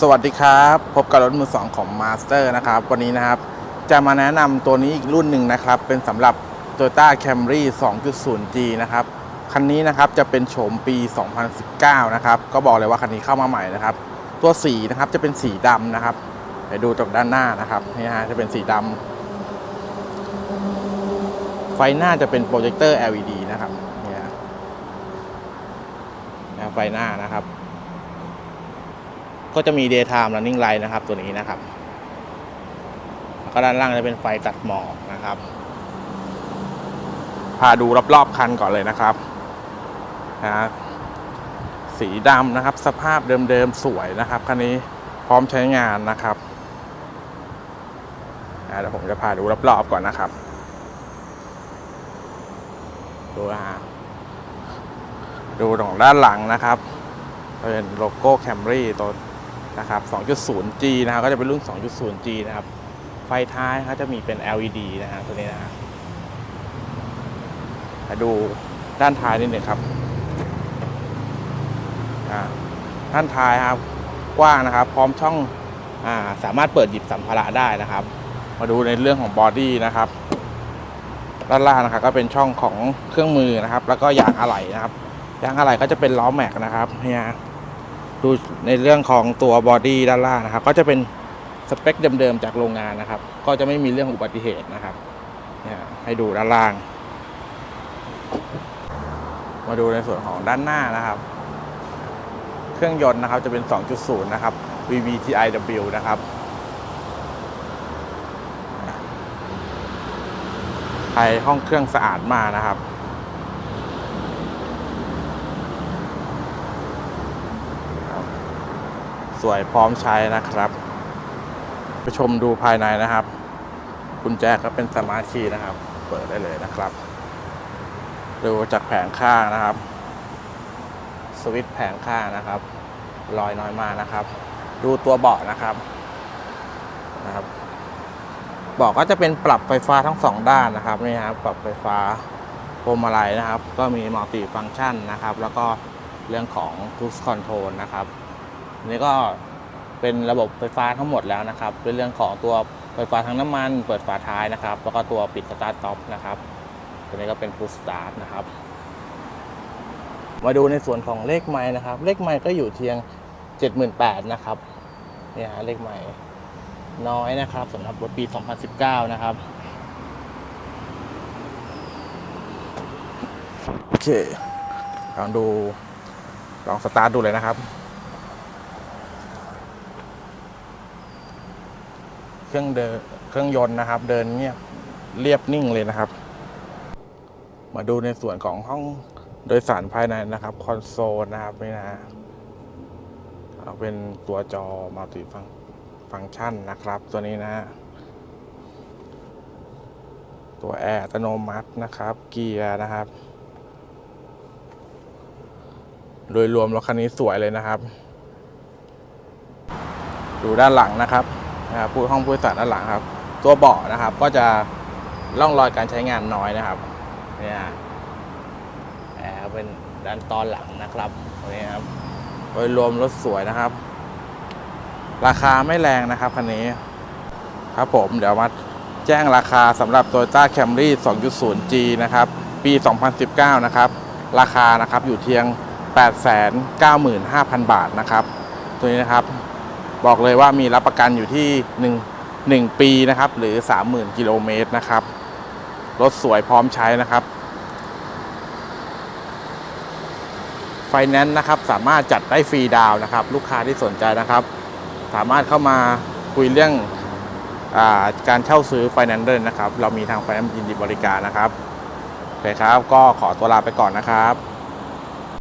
สวัสดีครับ พบกับรถมือสองของ Master นะครับ วันนี้นะครับ จะมาแนะนำตัวนี้อีกรุ่นหนึ่งนะครับ เป็นสำหรับ Toyota Camry 2.0G นะครับ คันนี้นะครับจะเป็นโฉมปี 2019 นะครับ ก็บอกเลยว่าคันนี้เข้ามาใหม่นะครับ ตัวสีนะครับจะเป็นสีดำนะครับไปดูจากด้านหน้านะครับนี่ฮะจะเป็นสีดำไฟหน้าจะเป็นโปรเจคเตอร์ LED นะครับเนี่ยนะไฟหน้านะครับ ก็จะมี daytime running light นะครับ ตัวนี้นะครับแล้วก็ด้านล่างจะเป็นไฟตัดหมอกนะครับ พาดูรอบๆคันก่อนเลยนะครับนะฮะสีดำนะครับ สภาพเดิมๆสวยนะครับคันนี้พร้อมใช้งานนะครับเดี๋ยวผมจะพาดูรอบๆก่อนนะครับดูนะฮะดูตรงด้านหลังนะครับ เป็นโลโก้ Camry ตัว นะครับ 2.0G นะครับก็จะเป็นรุ่น 2.0G นะครับ ไฟท้ายเขาจะมีเป็น LED นะฮะตัวนี้นะฮะมาดูด้านท้ายนิดหนึ่งครับด้านท้ายครับกว้างนะครับ พร้อมช่องอาสามารถเปิดหยิบสัมภาระได้นะครับ มาดูในเรื่องของบอดี้นะครับด้านล่างนะครับก็เป็นช่องของเครื่องมือนะครับ แล้วก็ยางอะไหล่นะครับยางอะไหล่ก็จะเป็นล้อแม็กนะครับเนี่ย ดูในเรื่องของตัวบอดี้ด้านล่างนะครับ ก็จะเป็นสเปคเดิมๆจากโรงงานนะครับ ก็จะไม่มีเรื่องอุบัติเหตุนะครับเนี่ยให้ดูด้านล่าง มาดูในส่วนของด้านหน้านะครับ เครื่องยนต์นะครับจะเป็น 2.0 นะครับ VVTiW นะครับภายห้องเครื่องสะอาดมากนะครับ วยพร้อมใช้นะครับ ไปชมดูภายในนะครับกุญแจก็เป็นสมาร์ทคีย์นะครับ เปิดได้เลยนะครับ ดูจากแผงข้างนะครับ สวิตช์แผงข้างนะครับรอยน้อยมากนะครับ ดูตัวเบาะนะครับนะครับเบาะก็จะเป็นปรับไฟฟ้าทั้งสองด้านนะครับนี่ครับปรับไฟฟ้าพวงมาลัยนะครับ ก็มีมัลติฟัง c t ชันนะครับ แล้วก็เรื่องของ cruise control นะครับ นนี้ก็เป็นระบบไฟฟ้าทั้งหมดแล้วนะครับเป็นเรื่องของตัวไฟฟ้าทั้งน้ำมัน เปิดฝาท้ายนะครับ แล้วก็ตัวปิดสตาร์ทต็อปนะครับตัวนี้ก็เป็น push start นะครับ มาดูในส่วนของเลขไม้นะครับ เลขไม้ก็อยู่เทียง 78,000นะครับเนี่ยฮะเลขไม้น้อยนะครับสำหรับรถปี 2019 นะครับโอเคลองดูลองสตาร์ทดูเลยนะครับ เค รื่องเดินเครื่องยนต์นะครับ เดินเงียบเรียบนิ่งเลยนะครับ มาดูในส่วนของห้องโดยสารภายในนะครับ คอนโซลนะครับนี่นะเป็นตัวจอมัลติฟังฟังก์ชันนะครับ ตัวนี้นะ ตัวแอร์อัตโนมัตินะครับ เกียร์นะครับ โดยรวมรถคันนี้สวยเลยนะครับ ดูด้านหลังนะครับ นะครับผู้ห้องผู้โดยสารด้านหลังครับ ตัวเบาะนะครับ ก็จะร่องรอยการใช้งานน้อยนะครับเนี่ยแอร์เป็นด้านตอนหลังนะครับตัวนี้ครับโดยรวมรถสวยนะครับ ราคาไม่แรงนะครับคันนี้ ครับผมเดี๋ยวมาแจ้งราคาสำหรับ Toyota Camry 2.0G นะครับ ปี 2019 นะครับ ราคานะครับอยู่เทียง 895,000 บาทนะครับ ตัวนี้นะครับ บอกเลยว่ามีรับประกันอยู่ที่ 1 1 ปีนะครับ หรือ 30,000 กิโลเมตรนะครับ รถสวยพร้อมใช้นะครับ ไฟแนนซ์นะครับ สามารถจัดได้ฟรีดาวนะครับ ลูกค้าที่สนใจนะครับ สามารถเข้ามาคุยเรื่องอาการเช่าซื้อไฟแนนซ์ได้นะครับ เรามีทางไฟแนนซ์ยินดีบริการนะครับโอเคครับ ก็ขอตัวลาไปก่อนนะครับ